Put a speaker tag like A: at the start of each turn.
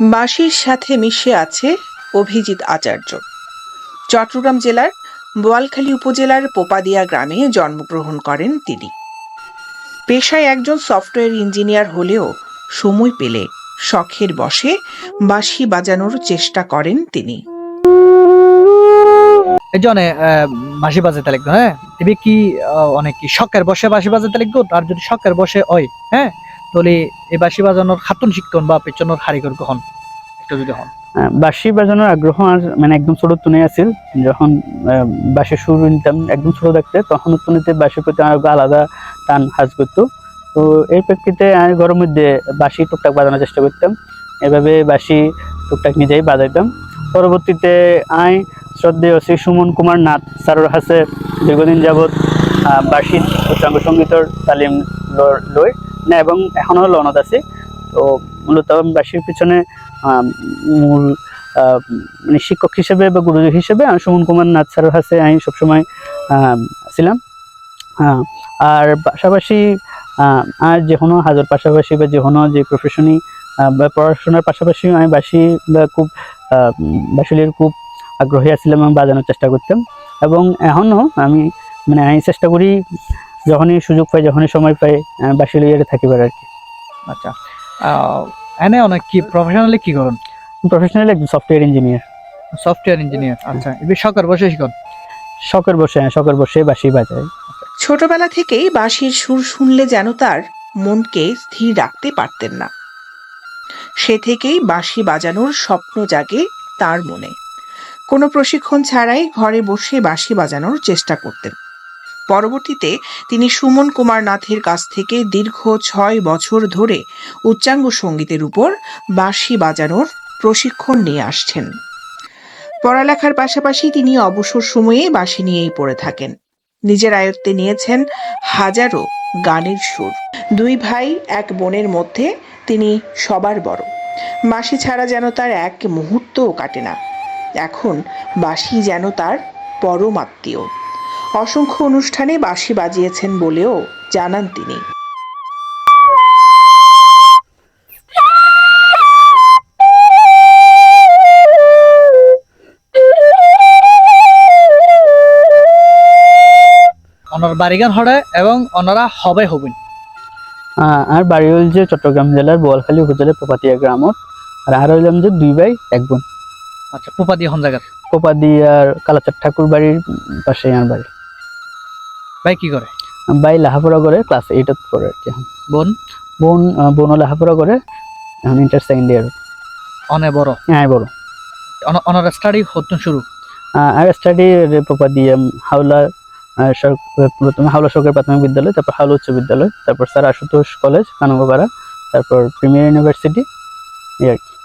A: বাঁশির সাথে মিশে আছে অভিজিৎ আচার্য। চট্টগ্রাম জেলার বোয়ালখালী উপজেলার পোপাদিয়া গ্রামে জন্মগ্রহণ করেন তিনি। পেশায় একজন সফটওয়্যার ইঞ্জিনিয়ার হলেও সময় পেলে শখের বসে বাঁশি বাজানোর চেষ্টা করেন তিনি।
B: জন্য বাঁশি বাজাতে লাগবে হ্যাঁ? তুমি কি অনেক কি শখের বসে বাঁশি বাজাতে লাগবে আর যদি শখের বসে হয় হ্যাঁ? তাহলে এই বাঁশি বাজানোর খাতুন শিক্ষণ বা পেছনের হারিকর গ্রহণ
C: বাঁশি বাজানোর আগ্রহ আর মানে একদম ছোট তুনে আছিল। যখন বাঁশি সুর নিতাম একদম ছোট থাকতে, তখন তুনিতে বাঁশির প্রতি আলাদা টান হাজ করতো। তো এর প্রেক্ষিতে আমি ঘরের মধ্যে বাঁশি টুকটাক বাজানোর চেষ্টা করতাম। এভাবে বাঁশি টুকটাক নিজেই বাজাইতাম। পরবর্তীতে আই শ্রদ্ধেয় শ্রী সুমন কুমার নাথ স্যারের হাসে দীর্ঘদিন যাবৎ বাঁশির উচ্চাঙ্গ সঙ্গীতর তালিম লই। না, এবং এখনও লনত আছি। তো মূলত বাঁশির পিছনে মূল মানে শিক্ষক হিসেবে বা গুরু হিসেবে আমি সুমন কুমার নাথ স্যারের কাছে আমি সবসময় ছিলাম। আর পাশাপাশি আর যে কোনো হাজার পাশাপাশি বা যে কোনো যে প্রফেশনই বা পড়াশোনার পাশাপাশি আমি বাসি বা খুব আহ, খুব আগ্রহী আছিলাম এবং বাজানোর চেষ্টা করতাম। এবং এখনও আমি মানে আমি চেষ্টা করি যখনই সুযোগ পাই যখনই সময় পাই লইয়ারে থাকিবার আর কি।
B: আচ্ছা এনে অনেক কি প্রফেশনালি কি করেন?
C: প্রফেশনাল একজন সফটওয়্যার ইঞ্জিনিয়ার
B: সফটওয়্যার ইঞ্জিনিয়ার আচ্ছা। এবার শখের বসে শিখন
C: শখের বসে হ্যাঁ, শখের বসে বাঁশি বাজায়
A: ছোটবেলা থেকেই বাঁশির সুর শুনলে যেন তার মনকে স্থির রাখতে পারতেন না। সে থেকেই বাঁশি বাজানোর স্বপ্ন জাগে তার মনে। কোনো প্রশিক্ষণ ছাড়াই ঘরে বসে বাঁশি বাজানোর চেষ্টা করতেন। পরবর্তীতে তিনি সুমন কুমার নাথের কাছ থেকে দীর্ঘ ছয় বছর ধরে উচ্চাঙ্গ সঙ্গীতের উপর বাঁশি বাজানোর প্রশিক্ষণ নিয়ে আসছেন। পড়ালেখার পাশাপাশি তিনি অবসর সময়ে বাঁশি নিয়েই পড়ে থাকেন। নিজের আয়ত্তে নিয়েছেন হাজারো গানের সুর। দুই ভাই, এক বোনের মধ্যে তিনি সবার বড়। বাঁশি ছাড়া যেন তার এক মুহূর্তও কাটে না। এখন বাঁশি যেন তার পরম আত্মীয়। অসংখ্য অনুষ্ঠানে বাঁশি বাজিয়েছেন বলেও জানান তিনি।
B: ওনার বাড়িগান হরে এবং ওনারা হবে হবেন।
C: আর বাড়ি হল যে চট্টগ্রাম জেলার বোয়ালখালী উপজেলার পোপাতিয়া গ্রামত আর আর হইলাম যে দুই ভাই এক বোন।
B: আচ্ছা পোপা দিয়ে হন জায়গার
C: পোপাদিয়ার কালাচার ঠাকুর বাড়ির পাশে আমার বাড়ি।
B: ভাই কি করে?
C: ভাই লাহাপড়া করে ক্লাস এইটত পড়ে আর কি। এখন।
B: বোন
C: বোন বোনও লাহাপড়া করে এখন ইন্টার সেকেন্ড ইয়ার
B: অনে বড়?
C: হ্যাঁ বড়।
B: অন- ওনার স্টাডি হতুন শুরু?
C: আর স্টাডি পোপাদিয়া হাওলা প্রথমে হাওলা সরকারি প্রাথমিক বিদ্যালয় তারপর হাওলা উচ্চ বিদ্যালয় তারপর স্যার আশুতোষ কলেজ কানগোপাড়া তারপর প্রিমিয়ার ইউনিভার্সিটি এই আর কি।